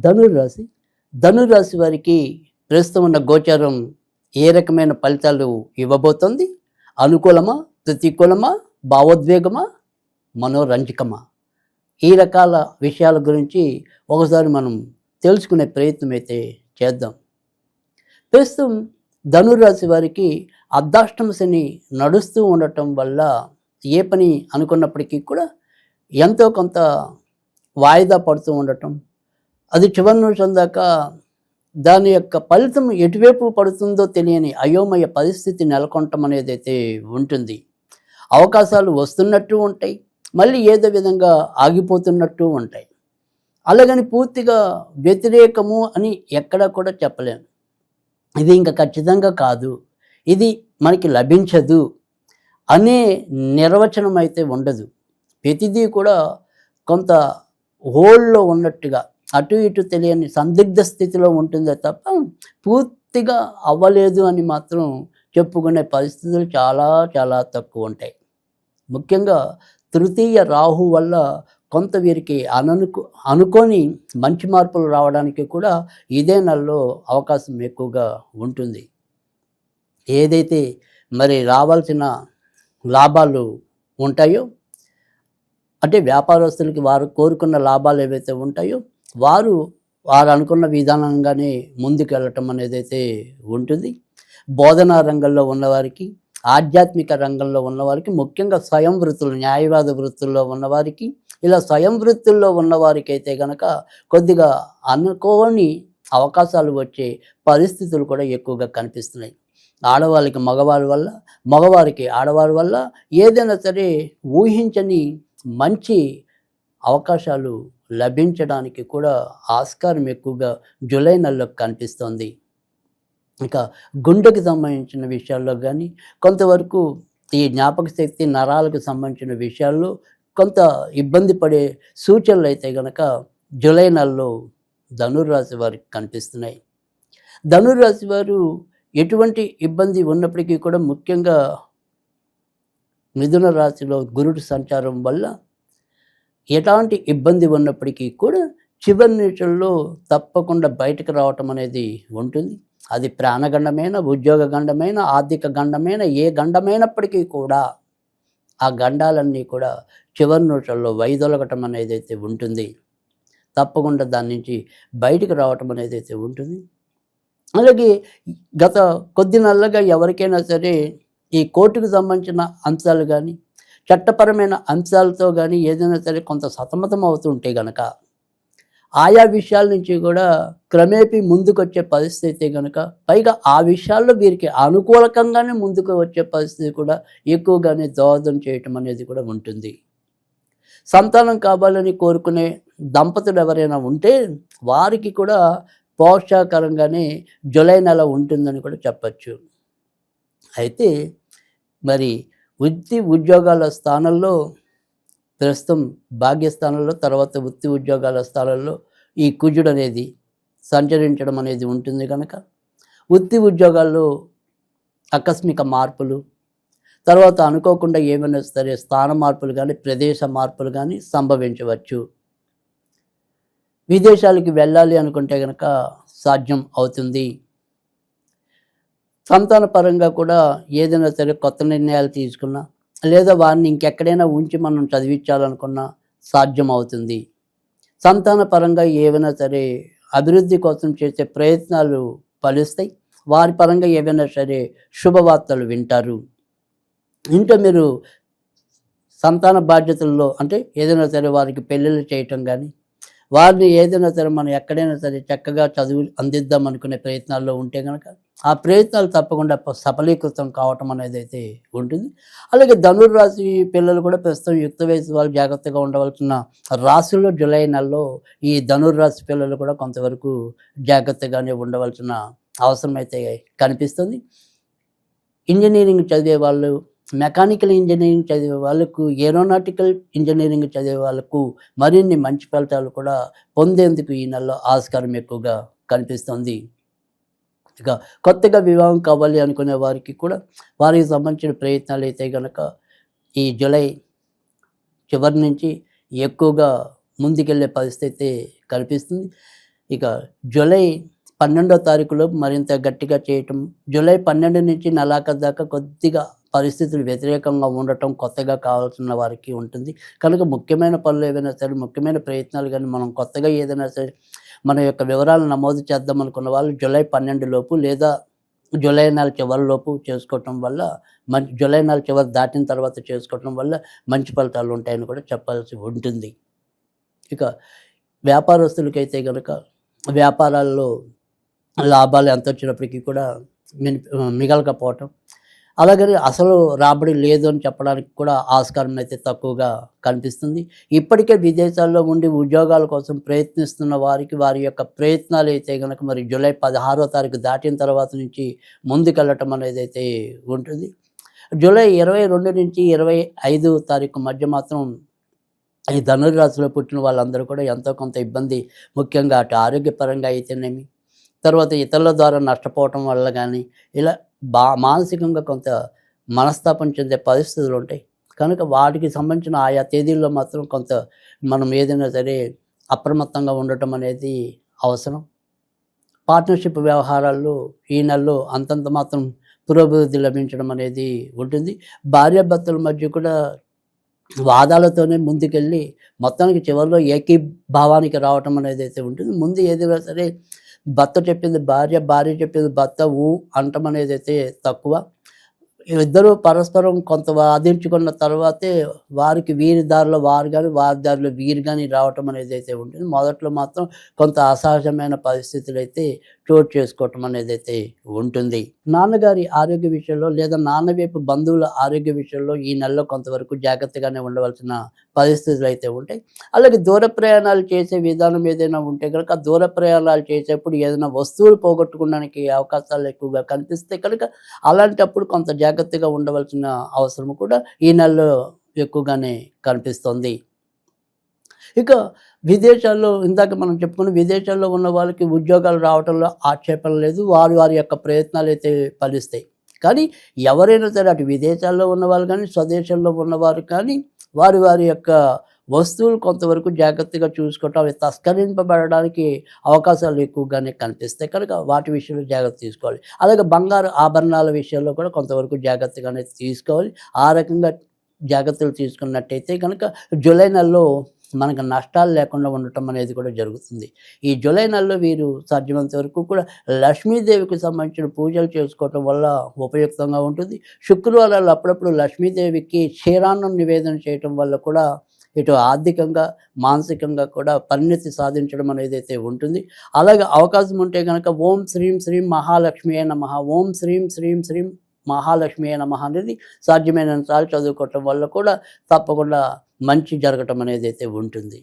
ధనుర్రాశి ధనుర్రాశి వారికి ప్రస్తుతం ఉన్న గోచారం ఏ రకమైన ఫలితాలు ఇవ్వబోతోంది? అనుకూలమా? ప్రతికూలమా? భావోద్వేగమా? మనోరంజకమా? ఈ రకాల విషయాల గురించి ఒకసారి మనం తెలుసుకునే ప్రయత్నం అయితే చేద్దాం. ప్రస్తుతం ధనుర్రాశి వారికి అర్ధాష్టమ శని నడుస్తూ ఉండటం వల్ల ఏ పని అనుకున్నప్పటికీ కూడా ఎంతో కొంత వాయిదా పడుతూ ఉండటం అది చివరి నిమిషం దాకా దాని యొక్క ఫలితం ఎటువైపు పడుతుందో తెలియని అయోమయ పరిస్థితి నెలకొనటం అనేది అయితే ఉంటుంది. అవకాశాలు వస్తున్నట్టు ఉంటాయి మళ్ళీ ఏదో విధంగా ఆగిపోతున్నట్టు ఉంటాయి. అలాగని పూర్తిగా వ్యతిరేకము అని ఎక్కడా కూడా చెప్పలేను ఇది ఇంకా ఖచ్చితంగా కాదు ఇది మనకి లభించదు అనే నిర్వచనం అయితే ఉండదు. ప్రతిదీ కూడా కొంత హోల్లో ఉన్నట్టుగా అటు ఇటు తెలియని సందిగ్ధ స్థితిలో ఉంటుందే తప్ప పూర్తిగా అవ్వలేదు అని మాత్రం చెప్పుకునే పరిస్థితులు చాలా చాలా తక్కువ ఉంటాయి. ముఖ్యంగా తృతీయ రాహు వల్ల కొంత వీరికి అననుకు అనుకొని మంచి మార్పులు రావడానికి కూడా ఇదే నెలలో అవకాశం ఎక్కువగా ఉంటుంది. ఏదైతే మరి రావాల్సిన లాభాలు ఉంటాయో అంటే వ్యాపారస్తులకి వారు కోరుకున్న లాభాలు ఏవైతే ఉంటాయో వారు వారు అనుకున్న విధానంగానే ముందుకెళ్ళటం అనేది అయితే ఉంటుంది. బోధనా రంగంలో ఉన్నవారికి ఆధ్యాత్మిక రంగంలో ఉన్నవారికి ముఖ్యంగా స్వయం వృత్తులు న్యాయవాద వృత్తుల్లో ఉన్నవారికి ఇలా స్వయం వృత్తుల్లో ఉన్నవారికి అయితే కనుక కొద్దిగా అనుకోని అవకాశాలు వచ్చే పరిస్థితులు కూడా ఎక్కువగా కనిపిస్తున్నాయి. ఆడవాళ్ళకి మగవారి వల్ల మగవారికి ఆడవారి వల్ల ఏదైనా సరే ఊహించని మంచి అవకాశాలు లభించడానికి కూడా ఆస్కారం ఎక్కువగా జూలై నెలలో కనిపిస్తోంది. ఇంకా గుండెకి సంబంధించిన విషయాల్లో కానీ కొంతవరకు ఈ జ్ఞాపక శక్తి నరాలకు సంబంధించిన విషయాల్లో కొంత ఇబ్బంది పడే సూచనలు అయితే కనుక జూలై నెలలో ధనుర్రాశి వారికి కనిపిస్తున్నాయి. ధనుర్రాశి వారు ఎటువంటి ఇబ్బంది ఉన్నప్పటికీ కూడా ముఖ్యంగా మిథున రాశిలో గురుడు సంచారం వల్ల ఎలాంటి ఇబ్బంది ఉన్నప్పటికీ కూడా చివరి నిమిషంలో తప్పకుండా బయటకు రావటం అనేది ఉంటుంది. అది ప్రాణగండమైన ఉద్యోగ గండమైన ఆర్థిక గండమైన ఏ గండమైనప్పటికీ కూడా ఆ గండాలన్నీ కూడా చివరి నిమిషంలో వైదొలగటం అనేది అయితే ఉంటుంది. తప్పకుండా దాని నుంచి బయటకు రావటం అనేది అయితే ఉంటుంది. అలాగే గత కొద్ది నెలలుగా ఎవరికైనా సరే ఈ కోర్టుకు సంబంధించిన అంశాలు కానీ చట్టపరమైన అంశాలతో కానీ ఏదైనా సరే కొంత సతమతం అవుతుంటే గనక ఆయా విషయాల నుంచి కూడా క్రమేపీ ముందుకొచ్చే పరిస్థితి పరిస్థితి కనుక పైగా ఆ విషయాల్లో వీరికి అనుకూలకంగానే ముందుకు వచ్చే పరిస్థితి కూడా ఎక్కువగానే దోహదం చేయటం అనేది కూడా ఉంటుంది. సంతానం కావాలని కోరుకునే దంపతులు ఎవరైనా ఉంటే వారికి కూడా పోషాకరంగానే జులై నెల ఉంటుందని కూడా చెప్పచ్చు. అయితే మరి వృత్తి ఉద్యోగాల స్థానంలో ప్రస్తుతం భాగ్యస్థానంలో తర్వాత వృత్తి ఉద్యోగాల స్థానంలో ఈ కుజుడు అనేది సంచరించడం అనేది ఉంటుంది కనుక వృత్తి ఉద్యోగాల్లో ఆకస్మిక మార్పులు తర్వాత అనుకోకుండా ఏమైనా సరే స్థాన మార్పులు కానీ ప్రదేశ మార్పులు కానీ సంభవించవచ్చు. విదేశాలకి వెళ్ళాలి అనుకుంటే కనుక సాధ్యం అవుతుంది. సంతాన పరంగా కూడా ఏదైనా సరే కొత్త నిర్ణయాలు తీసుకున్నా లేదా వారిని ఇంకెక్కడైనా ఉంచి మనం చదివించాలనుకున్నా సాధ్యం అవుతుంది సంతాన పరంగా ఏవైనా సరే అభివృద్ధి కోసం చేసే ప్రయత్నాలు ఫలిస్తాయి. వారి పరంగా ఏవైనా సరే శుభవార్తలు వింటారు. ఇంట్లో మీరు సంతాన బాధ్యతల్లో అంటే ఏదైనా సరే వారికి పెళ్ళిళ్ళు చేయటం కానీ వారిని ఏదైనా సరే మనం ఎక్కడైనా సరే చక్కగా చదువు అందిద్దాం అనుకునే ప్రయత్నాల్లో ఉంటే కనుక ఆ ప్రయత్నాలు తప్పకుండా సఫలీకృతం కావటం అనేది అయితే ఉంటుంది. అలాగే ధనుర్రాశి పిల్లలు కూడా ప్రస్తుతం యుక్త వయసు వాళ్ళు జాగ్రత్తగా ఉండవలసిన రాశుల్లో జులై నెలలో ఈ ధనుర్రాశి పిల్లలు కూడా కొంతవరకు జాగ్రత్తగానే ఉండవలసిన అవసరం అయితే కనిపిస్తుంది. ఇంజనీరింగ్ చదివే వాళ్ళు మెకానికల్ ఇంజనీరింగ్ చదివే వాళ్ళకు ఏరోనాటికల్ ఇంజనీరింగ్ చదివే వాళ్ళకు మరిన్ని మంచి ఫలితాలు కూడా పొందేందుకు ఈ నెలలో ఆస్కారం ఎక్కువగా కనిపిస్తుంది. ఇక కొత్తగా వివాహం కావాలి అనుకునే వారికి కూడా వారికి సంబంధించిన ప్రయత్నాలు అయితే కనుక ఈ జూలై చివరి నుంచి ఎక్కువగా ముందుకెళ్ళే పరిస్థితి కనిపిస్తుంది. ఇక జూలై పన్నెండో తారీఖులో మరింత గట్టిగా చేయటం జూలై పన్నెండు నుంచి నెలాఖరు దాకా కొద్దిగా పరిస్థితులు వ్యతిరేకంగా ఉండటం కొత్తగా కావాల్సిన వారికి ఉంటుంది. కనుక ముఖ్యమైన పనులు ఏవైనా సరే ముఖ్యమైన ప్రయత్నాలు కానీ మనం కొత్తగా ఏదైనా సరే మన యొక్క వివరాలు నమోదు చేద్దాం అనుకున్న వాళ్ళు జూలై పన్నెండు లోపు లేదా జూలై నెల చివరిలోపు చేసుకోవటం వల్ల మంచి జూలై నెల చివరి దాటిన తర్వాత చేసుకోవటం వల్ల మంచి ఫలితాలు ఉంటాయని కూడా చెప్పాల్సి ఉంటుంది. ఇక వ్యాపారస్తులకైతే కనుక వ్యాపారాల్లో లాభాలు ఎంత వచ్చినప్పటికీ కూడా మిగలకపోవటం అలాగని అసలు రాబడి లేదు అని చెప్పడానికి కూడా ఆస్కారం అయితే తక్కువగా కనిపిస్తుంది. ఇప్పటికే విదేశాల్లో ఉండి ఉద్యోగాల కోసం ప్రయత్నిస్తున్న వారికి వారి యొక్క ప్రయత్నాలు అయితే కనుక మరి జూలై పదహారో తారీఖు దాటిన తర్వాత నుంచి ముందుకెళ్ళటం అనేది అయితే ఉంటుంది. జూలై ఇరవై రెండు నుంచి ఇరవై ఐదు తారీఖు మధ్య మాత్రం ఈ ధనుర్రాశిలో పుట్టిన వాళ్ళందరూ కూడా ఎంతో కొంత ఇబ్బంది ముఖ్యంగా అటు ఆరోగ్యపరంగా అయితేనేమి తర్వాత ఇతరుల ద్వారా నష్టపోవటం వల్ల కానీ ఇలా బా మానసికంగా కొంత మనస్తాపం చెందే పరిస్థితులు ఉంటాయి. కనుక వాటికి సంబంధించిన ఆయా తేదీల్లో మాత్రం కొంత మనం ఏదైనా సరే అప్రమత్తంగా ఉండటం అనేది అవసరం. పార్ట్నర్షిప్ వ్యవహారాల్లో ఈ నెలలో అంతంత మాత్రం పురోభివృద్ధి లభించడం అనేది ఉంటుంది. భార్యాభర్తల మధ్య కూడా వాదాలతోనే ముందుకెళ్ళి మొత్తానికి చివరిలో ఏకీభావానికి రావటం అనేది అయితే ఉంటుంది. ముందు ఏదైనా సరే భర్త చెప్పింది భార్య భార్య చెప్పింది భర్త ఊ అంటం అనేది అయితే తక్కువ. ఇద్దరు పరస్పరం కొంత వాదించుకున్న తర్వాతే వారికి వీరి దారిలో వారు కానీ వారి దారిలో వీరు కానీ రావటం అనేది అయితే ఉంటుంది. మొదట్లో మాత్రం కొంత అసహజమైన పరిస్థితులు అయితే స్టోర్ చేసుకోవటం అనేది అయితే ఉంటుంది. నాన్నగారి ఆరోగ్య విషయంలో లేదా నాన్న వైపు బంధువుల ఆరోగ్య విషయంలో ఈ నెలలో కొంతవరకు జాగ్రత్తగానే ఉండవలసిన పరిస్థితులు అయితే ఉంటాయి. అలాగే దూర ప్రయాణాలు చేసే విధానం ఏదైనా ఉంటే కనుక దూర ప్రయాణాలు చేసేప్పుడు ఏదైనా వస్తువులు పోగొట్టుకోవడానికి అవకాశాలు ఎక్కువగా కనిపిస్తే కనుక అలాంటప్పుడు కొంత జాగ్రత్తగా ఉండవలసిన అవసరం కూడా ఈ నెలలో ఎక్కువగానే కనిపిస్తుంది. ఇక విదేశాల్లో ఇందాక మనం చెప్పుకున్న విదేశాల్లో ఉన్న వాళ్ళకి ఉద్యోగాలు రావడంలో ఆక్షేపణ లేదు వారి వారి యొక్క ప్రయత్నాలు అయితే ఫలిస్తాయి. కానీ ఎవరైనా సరే అటు విదేశాల్లో ఉన్నవారు కానీ స్వదేశంలో ఉన్నవారు కానీ వారి వారి యొక్క వస్తువులు కొంతవరకు జాగ్రత్తగా చూసుకోవటం అవి తస్కరింపబడడానికి అవకాశాలు ఎక్కువగానే కనిపిస్తాయి. కనుక వాటి విషయంలో జాగ్రత్త తీసుకోవాలి. అలాగే బంగారు ఆభరణాల విషయంలో కూడా కొంతవరకు జాగ్రత్తగానే తీసుకోవాలి. ఆ రకంగా జాగ్రత్తలు తీసుకున్నట్టయితే కనుక జూలై నెలలో మనకు నష్టాలు లేకుండా ఉండటం అనేది కూడా జరుగుతుంది. ఈ జూలై నెలలో వీరు సాధ్యమైనంత వరకు కూడా లక్ష్మీదేవికి సంబంధించిన పూజలు చేసుకోవటం వల్ల ఉపయుక్తంగా ఉంటుంది. శుక్రవారాలు అప్పుడప్పుడు లక్ష్మీదేవికి క్షీరాన్నం నివేదన చేయటం వల్ల కూడా ఇటు ఆర్థికంగా మానసికంగా కూడా పరిణితి సాధించడం అనేది అయితే ఉంటుంది. అలాగే అవకాశం ఉంటే కనుక ఓం శ్రీం శ్రీం మహాలక్ష్మి అయిన మహా ఓం శ్రీం శ్రీం శ్రీం మహాలక్ష్మి అయిన మహా అనేది సాధ్యమైనంత సార్లు చదువుకోవటం వల్ల కూడా తప్పకుండా మంచి జరగటం అనేది అయితే ఉంటుంది.